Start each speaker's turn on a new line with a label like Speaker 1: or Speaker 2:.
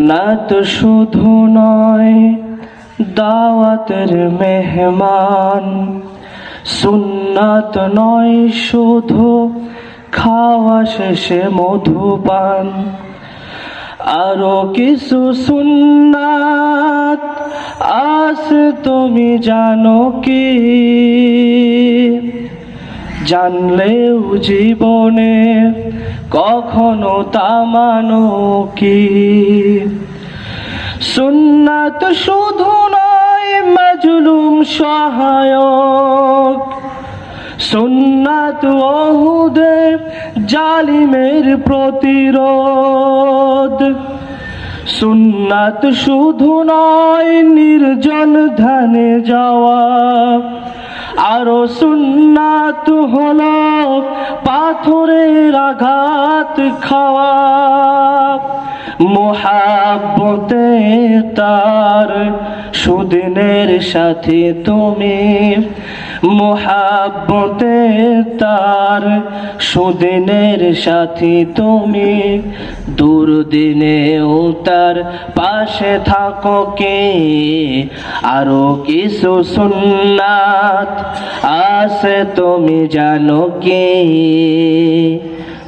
Speaker 1: না তো শুধু নয়, দাওয়াতের মেহমান। সুন্নাত নয়, শুধু খাওয়া শেষে মধুপান। আরও কিছু সুন্নাত আস তুমি জানো কি? জানলেও জীবনে কখনো তা মানো কি? সুন্নাত শুধু নয়, মাজলুম সহায়ক। সুন্নাত ওহুদে জালিমের প্রতিরোধ। সুন্নাত শুধু নয়, নির্জন ধানে যাওয়া। আরও সুন্নাত হলো পাথরের আঘাত খাওয়া। মোহাব্বতে তার সুদিনের সাথে তুমি মোহাব্বতে তার সুদিনের সাথে তুমি দুর্দিনেও তার পাশে থাকো কে? আরও কিছু সুন্নাত আছে তুমি জানো কে?